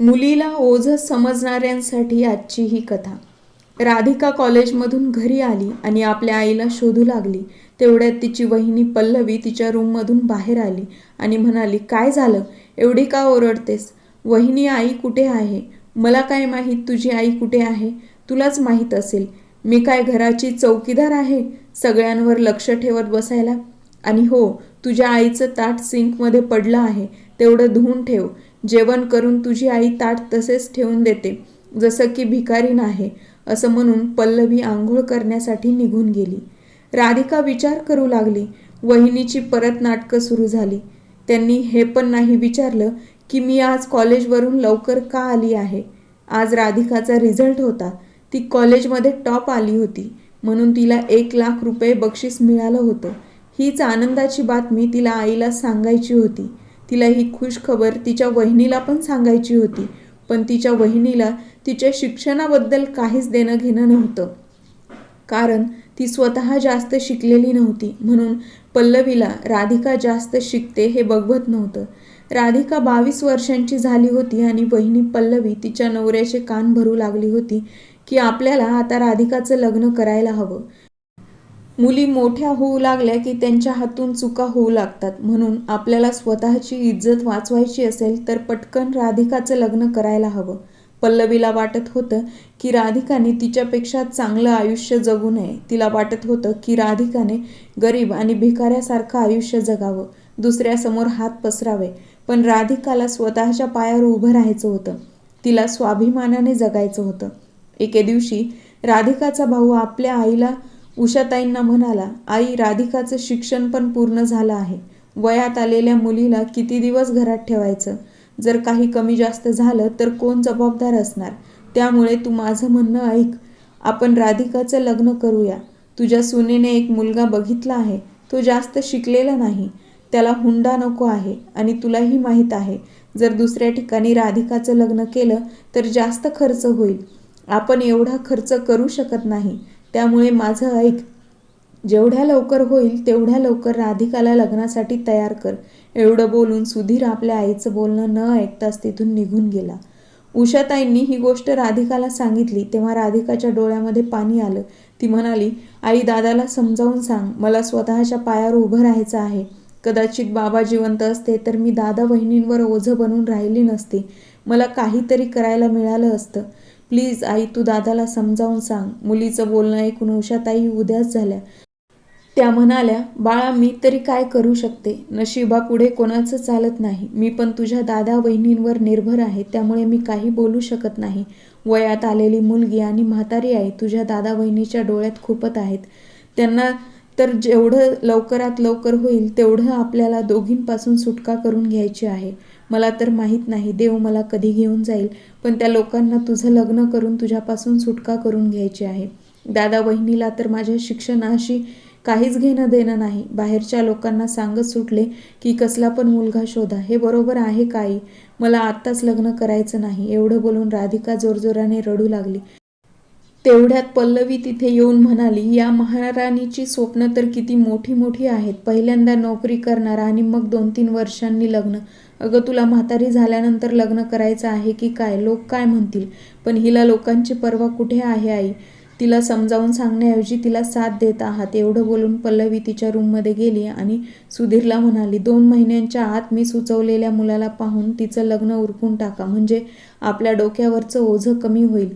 मुलीला ओझ समजणाऱ्यांसाठी आजची ही कथा. राधिका कॉलेजमधून घरी आली आणि आपल्या आईला शोधू लागली. तेवढ्यात तिची वहिनी पल्लवी तिच्या रूममधून बाहेर आली आणि म्हणाली काय झालं? एवढी का ओरडतेस? वहिनी आई कुठे आहे? मला काय माहीत तुझी आई कुठे आहे? तुलाच माहीत असेल. मी काय घराची चौकीदार आहे? सगळ्यांवर लक्ष ठेवत बसायला? आणि हो तुझ्या आईचं ताट सिंकमध्ये पडलं आहे. तेवढं धुवून ठेव. जेवण करून तुझी आई ताट तसेच ठेवून देते जसं की भिकारी नाही असं म्हणून पल्लवी आंघोळ करण्यासाठी निघून गेली. राधिका विचार करू लागली. वहिनीची परत नाटकं सुरू झाली. त्यांनी हे पण नाही विचारलं की मी आज कॉलेजवरून लवकर का आली आहे? आज राधिकाचा रिझल्ट होता. ती कॉलेजमध्ये टॉप आली होती. म्हणून तिला एक लाख रुपये बक्षीस मिळालं होतं. हीच आनंदाची बातमी तिला आईला सांगायची होती. तिला ही खुश खबर तिच्या वहिनीला पण सांगायची होती. पण तिच्या वहिनीला तिच्या शिक्षणाबद्दल काहीच देणं घेणं नव्हतं. कारण ती स्वतः जास्त शिकलेली नव्हती. म्हणून पल्लवीला राधिका जास्त शिकते हे बघवत नव्हतं. राधिका बावीस वर्षांची झाली होती आणि वहिनी पल्लवी तिच्या नवऱ्याचे कान भरू लागली होती की आपल्याला आता राधिकाचं लग्न करायला हवं. मुली मोठ्या होऊ लागल्या की त्यांच्या हातून चुका होऊ लागतात. म्हणून आपल्याला स्वतःची इज्जत वाचवायची असेल तर पटकन राधिकाचं लग्न करायला हवं. पल्लवीला वाटत होतं की राधिकाने तिच्यापेक्षा चांगलं आयुष्य जगू नये. तिला वाटत होतं की राधिकाने गरीब आणि भिकाऱ्यासारखं आयुष्य जगावं. दुसऱ्यासमोर हात पसरावे. पण राधिकाला स्वतःच्या पायावर उभं राहायचं होतं. तिला स्वाभिमानाने जगायचं होतं. एके दिवशी राधिकाचा भाऊ आपल्या आईला उषाताईंना म्हणाला आई राधिकाचं शिक्षण पण पूर्ण झालं आहे. वयात आलेल्या मुलीला किती दिवस घरात ठेवायचं? जर काही कमी जास्त झालं तर कोण जबाबदार असणार? त्यामुळे तू माझं म्हणणं ऐक. आपण राधिकाचं लग्न करूया. तुझ्या सुनेने एक मुलगा बघितला आहे. तो जास्त शिकलेला नाही. त्याला हुंडा नको आहे आणि तुलाही माहीत आहे. जर दुसऱ्या ठिकाणी राधिकाचं लग्न केलं तर जास्त खर्च होईल. आपण एवढा खर्च करू शकत नाही. त्यामुळे माझं ऐक. जेवढ्या लवकर होईल तेवढ्या लवकर राधिकाला लग्नासाठी तयार कर. एवढं बोलून सुधीर आपल्या आईचं बोलणं न ऐकताच तिथून निघून गेला. उषाताईंनी ही गोष्ट राधिकाला सांगितली तेव्हा राधिकाच्या डोळ्यामध्ये पाणी आलं. ती म्हणाली आई दादाला समजावून सांग. मला स्वतःच्या पायावर उभं राहायचं आहे. कदाचित बाबा जिवंत असते तर मी दादा बहिणींवर ओझं बनून राहिली नसते. मला काहीतरी करायला मिळालं असतं. प्लीज आई तू दादाला समजावून सांग. मुलीचं बोलणं ऐकून उषाताई उद्याच झाल्या. त्या म्हणाल्या बाळा मी तरी काय करू शकते? नशिबा पुढे कोणाचं चालत नाही. मी पण तुझ्या दादा वहिनींवर निर्भर आहे त्यामुळे मी काही बोलू शकत नाही. वयात आलेली मुलगी आणि म्हातारी आई तुझ्या दादा वहिनीच्या डोळ्यात खूपत आहेत. त्यांना तर जेवढं लवकरात लवकर होईल तेवढं आपल्याला दोघींपासून सुटका करून घ्यायची आहे. मला तर माहीत नाही देव मला कधी घेऊन जाईल पण त्या लोकांना तुझं लग्न करून तुझ्यापासून सुटका करून घ्यायची आहे. दादा वहिनीला तर माझ्या शिक्षणाशी काहीच घेणं देणं नाही. बाहेरच्या लोकांना सांगत सुटले की कसला पण मुलगा शोधा. हे बरोबर आहे काही मला आत्ताच लग्न करायचं नाही. एवढं बोलून राधिका जोरजोराने रडू लागली. तेवढ्यात पल्लवी तिथे येऊन म्हणाली या महाराणीची स्वप्न तर किती मोठी मोठी आहेत. पहिल्यांदा नोकरी करणार आणि मग दोन तीन वर्षांनी लग्न. अगं तुला म्हातारी झाल्यानंतर लग्न करायचं आहे की काय? लोक काय म्हणतील? पण हिला लोकांची पर्वा कुठे आहे आई? तिला समजावून सांगण्याऐवजी तिला साथ देत आहात. एवढं बोलून पल्लवी तिच्या रूममध्ये गेली आणि सुधीरला म्हणाली दोन महिन्यांच्या आत मी सुचवलेल्या मुलाला पाहून तिचं लग्न उरकून टाका. म्हणजे आपल्या डोक्यावरचं ओझं कमी होईल.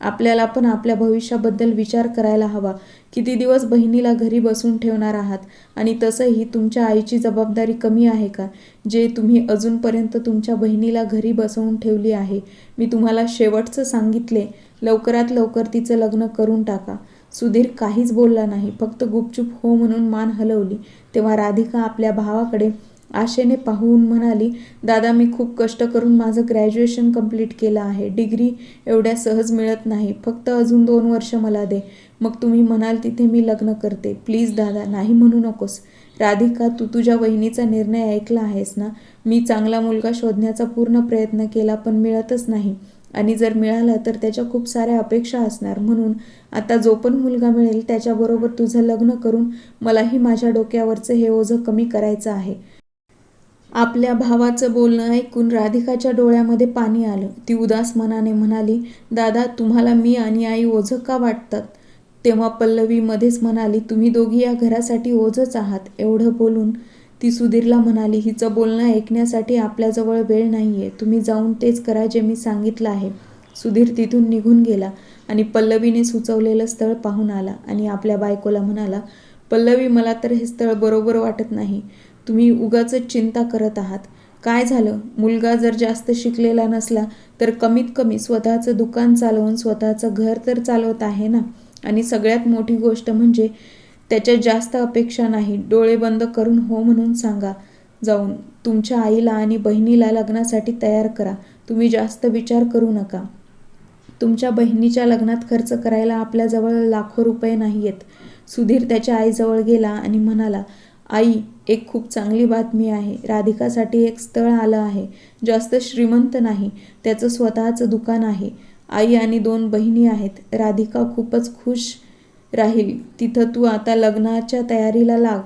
आपल्याला पण आपल्या भविष्याबद्दल विचार करायला हवा किती दिवस बहिणीला घरी बसून ठेवणार आहात. आणि तसंही तुमच्या आईची जबाबदारी कमी आहे का? जे तुम्ही अजूनपर्यंत तुमच्या बहिणीला घरी बसवून ठेवली आहे. मी तुम्हाला शेवटचं सांगितले. लवकरात लवकर तिचं लग्न करून टाका. सुधीर काहीच बोलला नाही. फक्त गुपचूप हो म्हणून मान हलवली. तेव्हा राधिका आपल्या भावाकडे आशेने पाहून म्हणाली दादा मी खूप कष्ट करून माझं ग्रॅज्युएशन कंप्लीट केलं आहे. डिग्री एवढ्या सहज मिळत नाही. फक्त अजून दोन वर्ष मला दे. मग तुम्ही म्हणाल तिथे मी लग्न करते. प्लीज दादा नाही म्हणू नकोस. राधिका तू तुझ्या वहिनीचा निर्णय ऐकला आहेस ना? मी चांगला मुलगा शोधण्याचा पूर्ण प्रयत्न केला पण मिळतच नाही. आणि जर मिळालं तर त्याच्या खूप साऱ्या अपेक्षा असणार. म्हणून आता जो पण मुलगा मिळेल त्याच्याबरोबर तुझं लग्न करून मलाही माझ्या डोक्यावरचं हे ओझं कमी करायचं आहे. आपल्या भावाचं बोलणं ऐकून राधिकाच्या डोळ्यामध्ये पाणी आलं. ती उदास मनाने म्हणाली दादा तुम्हाला मी आणि आई ओझं का वाटतात? तेव्हा पल्लवी मध्येच म्हणाली तुम्ही दोघी या घरासाठी ओझच आहात. एवढं बोलून ती सुधीरला म्हणाली हिचं बोलणं ऐकण्यासाठी आपल्याजवळ वेळ नाही आहे तुम्ही जाऊन तेच करा जे मी सांगितलं आहे. सुधीर तिथून निघून गेला आणि पल्लवीने सुचवलेलं स्थळ पाहून आला आणि आपल्या बायकोला म्हणाला पल्लवी मला तर हे स्थळ बरोबर वाटत नाही. तुम्ही उगाच चिंता करत आहात. काय झालं? मुलगा जर जास्त शिकलेला नसला तर कमीत कमी स्वतःचं दुकान चालवून स्वतःचं घर तर चालवत आहे ना? आणि सगळ्यात मोठी गोष्ट म्हणजे त्याच्या जास्त अपेक्षा नाही. डोळे बंद करून हो म्हणून सांगा. जाऊन तुमच्या आईला आणि बहिणीला लग्नासाठी तयार करा. तुम्ही जास्त विचार करू नका. तुमच्या बहिणीच्या लग्नात खर्च करायला आपल्याजवळ लाखो रुपये नाही आहेत सुधीर त्याच्या आईजवळ गेला आणि म्हणाला आई एक खूप चांगली बातमी आहे. राधिकासाठी एक स्थळ आलं आहे. जास्त श्रीमंत नाही. त्याचं स्वतःचं दुकान आहे. आई आणि दोन बहिणी आहेत. राधिका खूपच खुश राहील. तिथं तू आता लग्नाच्या तयारीला लाग.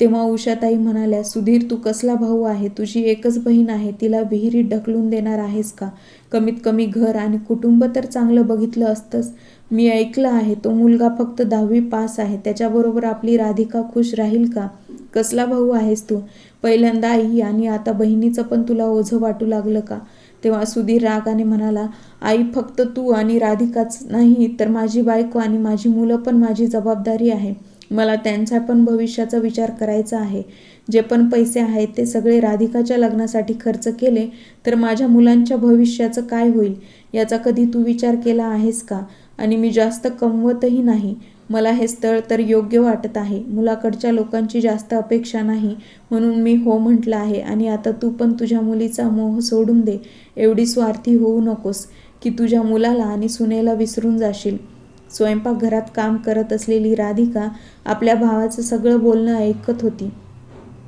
तेव्हा उषाताई म्हणाल्या सुधीर तू कसला भाऊ आहे? तुझी एकच बहीण आहे. तिला विहिरीत ढकलून देणार आहेस का? कमीत कमी घर आणि कुटुंब तर चांगलं बघितलं असतंच. मी ऐकलं आहे तो मुलगा फक्त दहावी पास आहे त्याच्याबरोबर आपली राधिका खुश राहील का? कसला भाऊ आहेस तू? पहिल्यांदा आई आणि आता बहिणीचं पण तुला ओझं वाटू लागलं का? तेव्हा सुधीर रागाने म्हणाला आई फक्त तू आणि राधिकाच नाही तर माझी बायको आणि माझी मुलं पण माझी जबाबदारी आहे. मला त्यांचा पण भविष्याचा विचार करायचा आहे. जे पण पैसे आहेत ते सगळे राधिकाच्या लग्नासाठी खर्च केले तर माझ्या मुलांच्या भविष्याचं काय होईल? याचा कधी तू विचार केला आहेस का? आणि मी जास्त कमवतही नाही. मला हे स्थळ तर योग्य वाटत आहे. मुलाकडच्या लोकांची जास्त अपेक्षा नाही म्हणून मी हो म्हटलं आहे आणि आता तू पण तुझ्या मुलीचा मोह सोडून दे. एवढी स्वार्थी होऊ नकोस की तुझ्या मुलाला आणि सुनेला विसरून जाशील. स्वयंपाकघरात काम करत असलेली राधिका आपल्या भावाचं सगळं बोलणं ऐकत होती.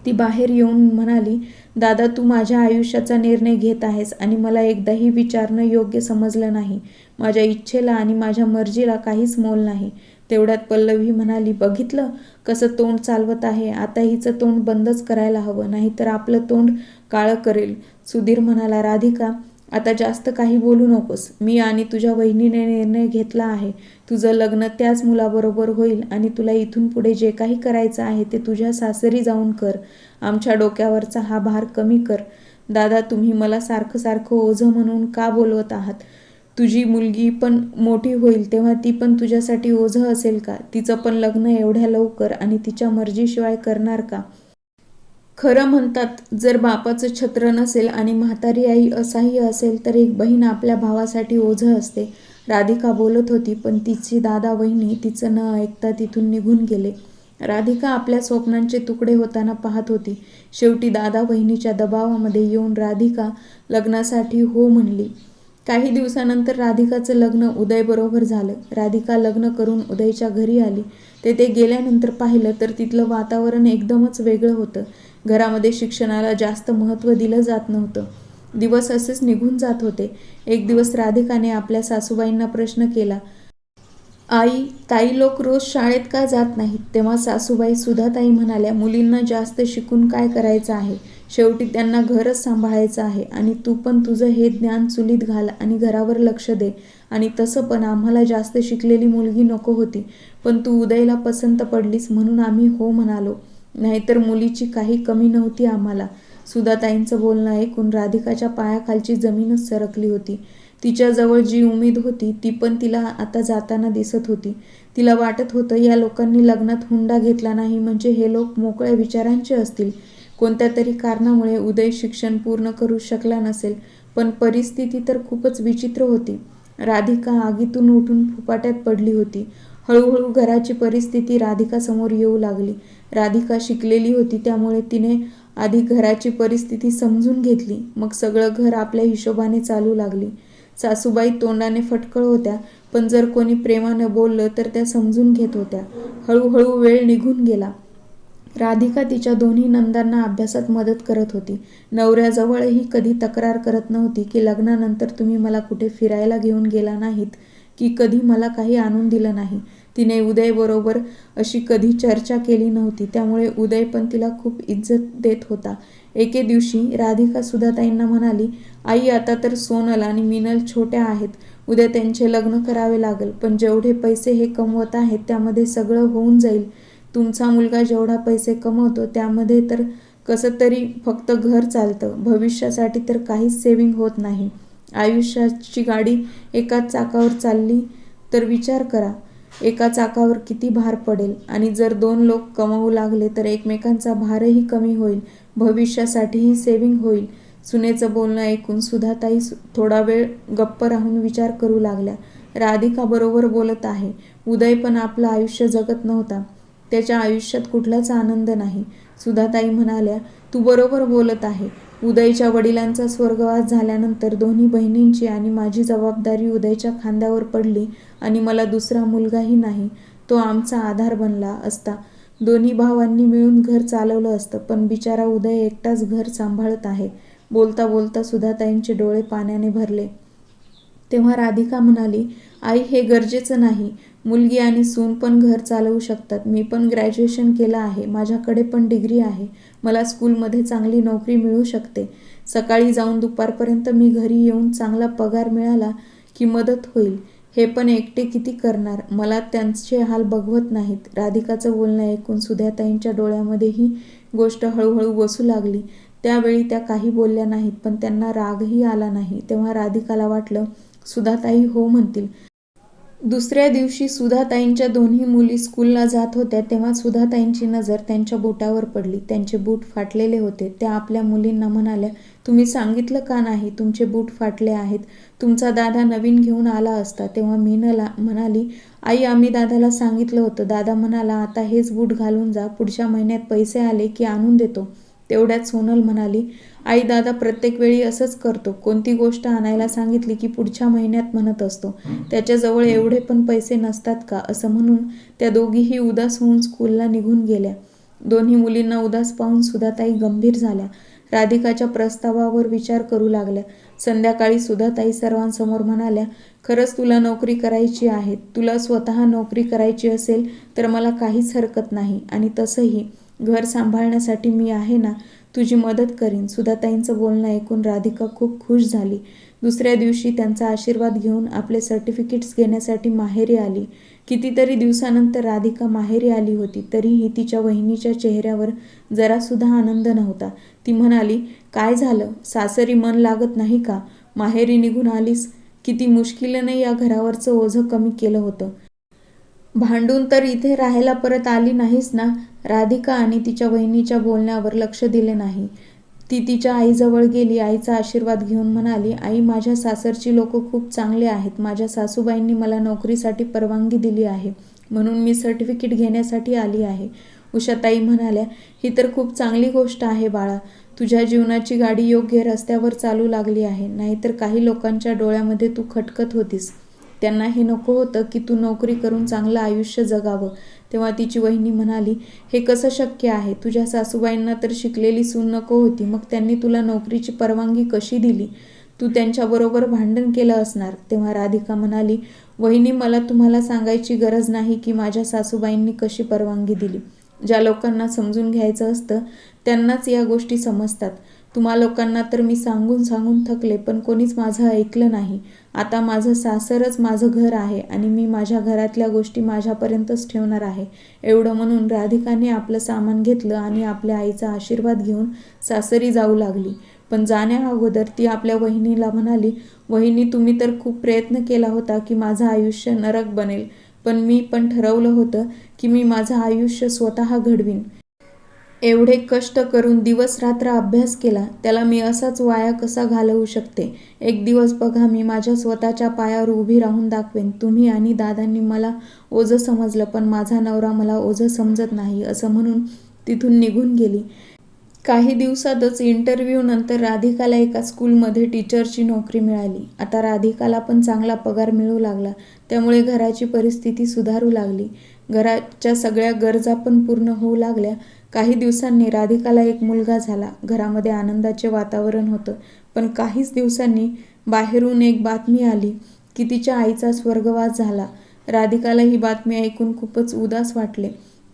ती बाहेर येऊन म्हणाली दादा तू माझ्या आयुष्याचा निर्णय घेत आहेस आणि मला एकदाही विचारणं योग्य समजलं नाही. माझ्या इच्छेला आणि माझ्या मर्जीला काहीच मोल नाही. तेवढ्यात पल्लवी म्हणाली बघितलं कसं तोंड चालवत आहे आता हिचं तोंड बंदच करायला हवं नाहीतर आपलं तोंड काळं करेल. सुधीर म्हणाला राधिका आता जास्त काही बोलू नकोस. मी आणि तुझ्या वहिनीने निर्णय घेतला आहे. तुझं लग्न त्याच मुलाबरोबर होईल आणि तुला इथून पुढे जे काही करायचं आहे ते तुझ्या सासरी जाऊन कर. आमच्या डोक्यावरचा हा भार कमी कर. दादा तुम्ही मला सारखं सारखं ओझं म्हणून का बोलवत आहात? तुझी मुलगी पण मोठी होईल तेव्हा ती पण तुझ्यासाठी ओझं असेल का? तिचं पण लग्न एवढ्या लवकर आणि तिच्या मर्जीशिवाय करणार का? खरं म्हणतात जर बापाचं छत्र नसेल आणि म्हातारी आई असाही असेल तर एक बहीण आपल्या भावासाठी ओझं असते. राधिका बोलत होती पण तिची दादा वहिनी तिचं न ऐकता तिथून निघून गेले. राधिका आपल्या स्वप्नांचे तुकडे होताना पाहत होती. शेवटी दादा वहिनीच्या दबावामध्ये येऊन राधिका लग्नासाठी हो म्हणली. काही दिवसानंतर राधिकाचं लग्न उदयबरोबर झालं. राधिका लग्न करून उदयच्या घरी आली. तेथे गेल्यानंतर पाहिलं तर तिथलं वातावरण एकदमच वेगळं होतं. घरामध्ये शिक्षणाला जास्त महत्त्व दिलं जात नव्हतं. दिवस असेच निघून जात होते. एक दिवस राधिकाने आपल्या सासूबाईंना प्रश्न केला आई ताई लोक रोज शाळेत का जात नाहीत तेव्हा सासूबाई सुद्धा ताई म्हणाल्या मुलींना जास्त शिकून काय करायचं आहे? शेवटी त्यांना घरच सांभाळायचं आहे. आणि तू पण तुझं हे ज्ञान चुलीत घाल आणि घरावर लक्ष दे. आणि तसं पण आम्हाला जास्त शिकलेली मुलगी नको होती. पण तू उदयला पसंत पडलीस म्हणून आम्ही हो म्हणालो. नाहीतर मुलीची काही कमी नव्हती आम्हाला. सुधाताईंचं बोलणं ऐकून राधिकाच्या पायाखालची जमीनच सरकली होती. तिच्याजवळ जी उमेद होती ती पण तिला आता जाताना दिसत होती. तिला वाटत होतं या लोकांनी लग्नात हुंडा घेतला नाही म्हणजे हे लोक मोकळ्या विचारांचे असतील. कोणत्या तरी कारणामुळे उदय शिक्षण पूर्ण करू शकला नसेल पण परिस्थिती तर खूपच विचित्र होती. राधिका आगीतून उठून फुपाट्यात पडली होती. हळूहळू घराची परिस्थिती राधिकासमोर येऊ लागली. राधिका शिकलेली होती त्यामुळे तिने आधी घराची परिस्थिती समजून घेतली. मग सगळं घर आपल्या हिशोबाने चालू लागली. सासूबाई तोंडाने फटकळ होत्या पण जर कोणी प्रेमानं बोललं तर त्या समजून घेत होत्या. हळूहळू वेळ निघून गेला. राधिका तिच्या दोन्ही नंदांना अभ्यासात मदत करत होती. नवऱ्याजवळही कधी तक्रार करत नव्हती की लग्नानंतर तुम्ही मला कुठे फिरायला घेऊन गेला नाहीत. की कधी मला काही आणून दिलं नाही. तिने उदयबरोबर अशी कधी चर्चा केली नव्हती. त्यामुळे उदय पण तिला खूप इज्जत देत होता. एके दिवशी राधिका सुधाताईंना म्हणाली आई आता तर सोनल आणि मिनल छोट्या आहेत. उद्या त्यांचे लग्न करावे लागेल. पण जेवढे पैसे हे कमवत आहेत त्यामध्ये सगळं होऊन जाईल. तुमचा मुलगा जेवढा पैसे कमवतो त्यामध्ये तर कसं तरी फक्त घर चालतं. भविष्यासाठी तर काहीच सेविंग होत नाही. आयुष्याची गाडी एकाच चाकावर चालली तर विचार करा एका चाकावर किती भार पडेल? आणि जर दोन लोक कमवू लागले तर एकमेकांचा भारही कमी होईल भविष्यासाठीही सेविंग होईल. सुनेचं बोलणं ऐकून सुधाताई सु- थोडा वेळ गप्प राहून विचार करू लागल्या. राधिका बरोबर बोलत आहे उदय पण आपलं आयुष्य जगत नव्हता. त्याच्या आयुष्यात कुठलाच आनंद नाही. सुधाताई म्हणाल्या तू बरोबर बोलत आहे. उदयच्या वडिलांचा स्वर्गवास झाल्यानंतर दोन्ही बहिणींची आणि माझी जबाबदारी उदयच्या खांद्यावर पडली आणि मला दुसरा मुलगाही नाही तो आमचा आधार बनला असता. दोन्ही भावांनी मिळून घर चालवलं असतं पण बिचारा उदय एकटाच घर सांभाळत आहे. बोलता बोलता सुधाताईंचे डोळे पाण्याने भरले. तेव्हा राधिका म्हणाली आई हे गरजेचं नाही. मुलगी आणि सून पण घर चालवू शकतात. मी पण ग्रॅज्युएशन केलं आहे. माझ्याकडे पण डिग्री आहे. मला स्कूलमध्ये चांगली नोकरी मिळू शकते. सकाळी जाऊन दुपारपर्यंत मी घरी येऊन चांगला पगार मिळाला की मदत होईल. हे पण एकटे किती करणार? मला त्यांचे हाल बघवत नाहीत. राधिकाचं बोलणं ऐकून सुध्याताईंच्या डोळ्यामध्ये ही गोष्ट हळूहळू बसू लागली. त्यावेळी त्या काही बोलल्या नाहीत पण त्यांना रागही आला नाही. तेव्हा राधिकाला वाटलं सुधाताई हो म्हणतील. दुसऱ्या दिवशी सुधाताईंच्या दोन्ही मुली स्कूलला जात होत्या तेव्हा सुधाताईंची नजर त्यांच्या बुटावर पडली. त्यांचे बूट फाटलेले होते. त्या आपल्या मुलींना म्हणाल्या तुम्ही सांगितलं का नाही? तुमचे बूट फाटले आहेत. तुमचा दादा नवीन घेऊन आला असता तेव्हा मीनला म्हणाली आई आम्ही दादाला सांगितलं होतं. दादा म्हणाला आता हेच बूट घालून जा. पुढच्या महिन्यात पैसे आले की आणून देतो तेवढ्यात सोनल म्हणाली आई दादा प्रत्येक वेळी असंच करतो. कोणती गोष्ट आणायला सांगितली की पुढच्या महिन्यात म्हणत असतो. त्याच्याजवळ एवढे पण पैसे नसतात का? असं म्हणून त्या दोघीही उदास होऊन स्कूलला निघून गेल्या. दोन्ही मुलींना उदास पाहून सुधाताई गंभीर झाल्या. राधिकाच्या प्रस्तावावर विचार करू लागल्या. संध्याकाळी सुधाताई सर्वांसमोर म्हणाल्या खरंच तुला नोकरी करायची आहे. तुला स्वतः नोकरी करायची असेल तर मला काहीच हरकत नाही. आणि तसंही. घर सांभाळण्यासाठी मी आहे ना? तुझी मदत करीन. सुधाताईंचं बोलणं ऐकून राधिका खूप खुश झाली. दुसऱ्या दिवशी त्यांचा आशीर्वाद घेऊन आपले सर्टिफिकेट्स घेण्यासाठी माहेरी आली. कितीतरी दिवसानंतर राधिका माहेरी आली होती तरीही तिच्या वहिनीच्या चेहऱ्यावर जरासुद्धा आनंद नव्हता. ती म्हणाली काय झालं? सासरी मन लागत नाही का? माहेरी निघून आलीस? किती मुश्किलीने या घरावरचं ओझं कमी केलं होतं. भांडून तर इथे राहायला परत आली नाहीस ना? राधिका आणि तिच्या वहिनीच्या बोलण्यावर लक्ष दिले नाही. ती तिच्या आईजवळ गेली आईचा आशीर्वाद घेऊन म्हणाली आई माझ्या सासरची लोक खूप चांगले आहेत. माझ्या सासूबाईंनी मला नोकरीसाठी परवानगी दिली आहे. म्हणून मी सर्टिफिकेट घेण्यासाठी आली आहे. उषाताई म्हणाल्या ही तर खूप चांगली गोष्ट आहे बाळा. तुझ्या जीवनाची गाडी योग्य रस्त्यावर चालू लागली आहे. नाहीतर काही लोकांच्या डोळ्यामध्ये तू खटकत होतीस. त्यांना हे नको होतं की तू नोकरी करून चांगलं आयुष्य जगावं. तेव्हा तिची वहिनी म्हणाली हे कसं शक्य आहे? तुझ्या सासूबाईंना तर शिकलेली सून नको होती. मग त्यांनी तुला नोकरीची परवानगी कशी दिली? तू त्यांच्याबरोबर भांडण केलं असणार. तेव्हा राधिका म्हणाली वहिनी मला तुम्हाला सांगायची गरज नाही की माझ्या सासूबाईंनी कशी परवानगी दिली. ज्या लोकांना समजून घ्यायचं असतं त्यांनाच या गोष्टी समजतात. तुम्हा लोकांना तर मी सांगून सांगून थकले पण कोणीच माझं ऐकलं नाही. आता माझं सासरच माझं घर आहे आणि मी माझ्या घरातल्या गोष्टी माझ्यापर्यंतच ठेवणार आहे. एवढं म्हणून राधिकाने आपलं सामान घेतलं आणि आपल्या आईचा आशीर्वाद घेऊन सासरी जाऊ लागली. पण जाण्या अगोदर ती आपल्या वहिनीला म्हणाली वहिनी तुम्ही तर खूप प्रयत्न केला होता की माझं आयुष्य नरक बनेल पण मी पण ठरवलं होतं की मी माझं आयुष्य स्वतः घडवीन. एवढे कष्ट करून दिवस रात्र अभ्यास केला त्याला मी असाच वाया कसा घालवू शकते? एक दिवस बघा मी माझ्या स्वतःच्या पायावर उभी राहून दाखवेन. तुम्ही आणि दादांनी मला ओझं समजलं पण माझा नवरा मला ओझं समजत नाही असं म्हणून तिथून निघून गेली. काही दिवसातच इंटरव्ह्यूनंतर राधिकाला एका स्कूलमध्ये टीचरची नोकरी मिळाली. आता राधिकाला पण चांगला पगार मिळू लागला. त्यामुळे घराची परिस्थिती सुधारू लागली. घराच्या सगळ्या गरजा पण पूर्ण होऊ लागल्या. काही दिवसांनी राधिकाला एक मुलगा झाला. घरामध्ये आनंदाचे वातावरण होतं. पण काहीच दिवसांनी बाहेरून एक बातमी आली की तिच्या आईचा स्वर्गवास झाला. राधिकाला ही बातमी ऐकून खूपच उदास वाटले.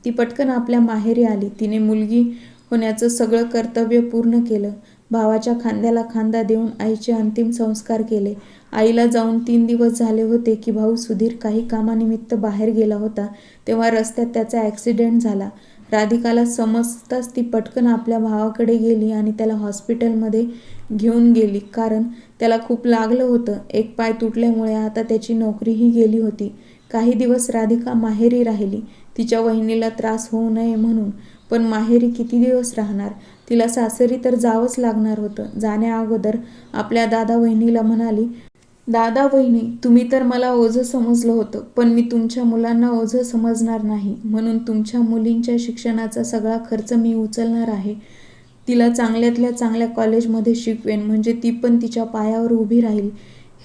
ती पटकन आपल्या माहेरी आली. तिने मुलगी होण्याचं सगळं कर्तव्य पूर्ण केलं. भावाच्या खांद्याला खांदा देऊन आईचे अंतिम संस्कार केले. आईला जाऊन तीन दिवस झाले होते की भाऊ सुधीर काही कामानिमित्त बाहेर गेला होता. तेव्हा रस्त्यात त्याचा ॲक्सिडेंट झाला. राधिकाला समजताच ती पटकन आपल्या भावाकडे गेली आणि त्याला हॉस्पिटलमध्ये घेऊन गेली. कारण त्याला खूप लागलं होतं. एक पाय तुटल्यामुळे आता त्याची नोकरीही गेली होती. काही दिवस राधिका माहेरी राहिली. तिच्या वहिनीला त्रास होऊ नये म्हणून. पण माहेरी किती दिवस राहणार? तिला सासरी तर जावंच लागणार होतं. जाण्याअगोदर आपल्या दादा वहिनीला म्हणाली दादा वहिनी तुम्ही तर मला ओझं समजलं होतं पण मी तुमच्या मुलांना ओझं समजणार नाही. म्हणून तुमच्या मुलींच्या शिक्षणाचा सगळा खर्च मी उचलणार आहे. तिला चांगल्यातल्या चांगल्या कॉलेजमध्ये शिकवेन म्हणजे ती पण तिच्या पायावर उभी राहील.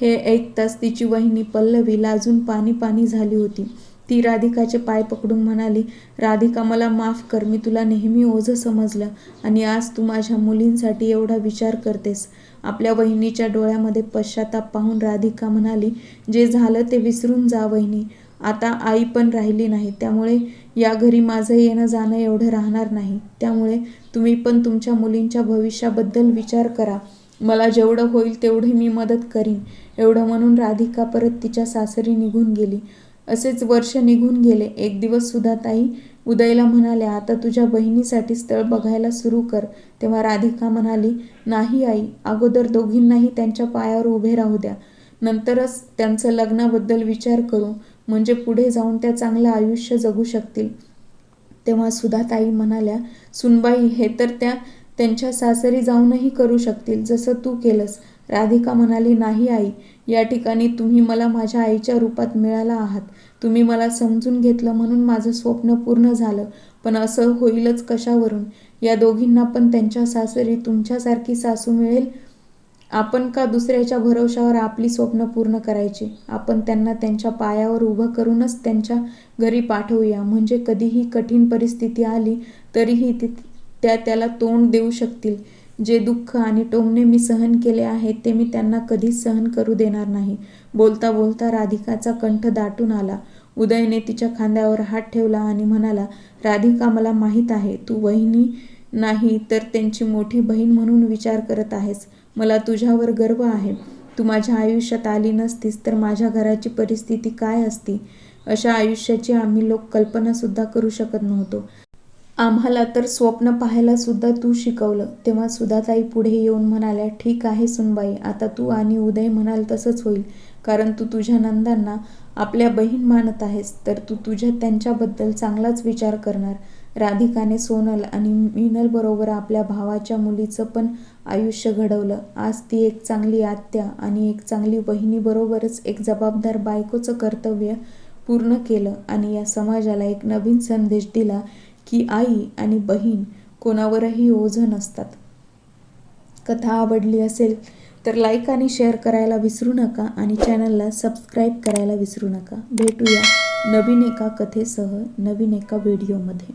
हे ऐकताच तिची वहिनी पल्लवी लाजून पाणी पाणी झाली होती. ती राधिकाचे पाय पकडून म्हणाली राधिका मला माफ कर मी तुला नेहमी ओझं समजलं आणि आज तू माझ्या मुलींसाठी एवढा विचार करतेस. आपल्या वहिनीच्या डोळ्यामध्ये पश्चाताप पाहून राधिका म्हणाली जे झालं ते विसरून जा वहिनी. आता आई पण राहिली नाही. त्यामुळे या घरी माझं येणं जाणं एवढं राहणार नाही. त्यामुळे तुम्ही पण तुमच्या मुलींच्या भविष्याबद्दल विचार करा. मला जेवढं होईल तेवढी मी मदत करीन. एवढं म्हणून राधिका परत तिच्या सासरी निघून गेली. असेच वर्ष निघून गेले. एक दिवस सुद्धा ताई उदयला म्हणाल्या आता तुझ्या बहिणीसाठी स्थळ बघायला सुरू कर. तेव्हा राधिका म्हणाली नाही आई अगोदर दोघींनाही त्यांच्या पायावर उभे राहू द्या. नंतरच त्यांचं लग्नाबद्दल विचार करू म्हणजे पुढे जाऊन त्या चांगलं आयुष्य जगू शकतील. तेव्हा सुधाताई म्हणाल्या सुनबाई हे तर त्या त्यांच्या सासरी जाऊनही करू शकतील जसं तू केलंस. राधिका म्हणाली नाही आई या ठिकाणी तुम्ही मला माझ्या आईच्या रूपात मिळाला आहात. तुम्ही मला समजून घेतलं म्हणून माझं स्वप्न पूर्ण झालं. पण असं होईलच कशावरून? या दोघींना पण त्यांच्या सासरी तुमच्यासारखी सासू मिळेल? आपण का दुसऱ्याच्या भरवशावर आपली स्वप्न पूर्ण करायची? आपण त्यांना त्यांच्या पायावर उभं करूनच त्यांच्या घरी पाठवूया. म्हणजे कधीही कठीण परिस्थिती आली तरीही ती त्या त्याला तोंड देऊ शकतील. जे दुःख आणि टोमणे मी सहन केले आहेत ते मी त्यांना कधीच सहन करू देणार नाही. बोलता बोलता राधिकाचा कंठ दाटून आला. उदयने तिच्या खांद्यावर हात ठेवला आणि म्हणाला राधिका मला माहीत आहे तू वहिनी नाही तर त्यांची मोठी बहीण म्हणून विचार करत आहेस. मला तुझ्यावर गर्व आहे. तू माझ्या आयुष्यात आली नसतीस तर माझ्या घराची परिस्थिती काय असती? अशा आयुष्याची आम्ही लोक कल्पनासुद्धा करू शकत नव्हतो. आम्हाला तर स्वप्न पाहायला सुद्धा तू शिकवलं. तेव्हा सुधाताई पुढे येऊन म्हणाल्या ठीक आहे सुनबाई आता तू आणि उदय म्हणाल तसंच होईल. कारण तू तुझ्या नंदांना आपल्या बहीण मानत आहेस तर तू तुझ्या त्यांच्याबद्दल चांगलाच विचार करणार. राधिकाने सोनल आणि मिनलबरोबर आपल्या भावाच्या मुलीचं पण आयुष्य घडवलं. आज ती एक चांगली आत्या आणि एक चांगली बहिणीबरोबरच एक जबाबदार बायकोचं कर्तव्य पूर्ण केलं आणि या समाजाला एक नवीन संदेश दिला. की आई आणि बहीण कोणावरही ओझं नसतात. कथा आवडली असेल तर लाईक आणि शेअर करायला विसरू नका आणि चॅनलला सबस्क्राईब करायला विसरू नका. भेटूया नवीन एका कथेसह नवीन एका व्हिडिओमध्ये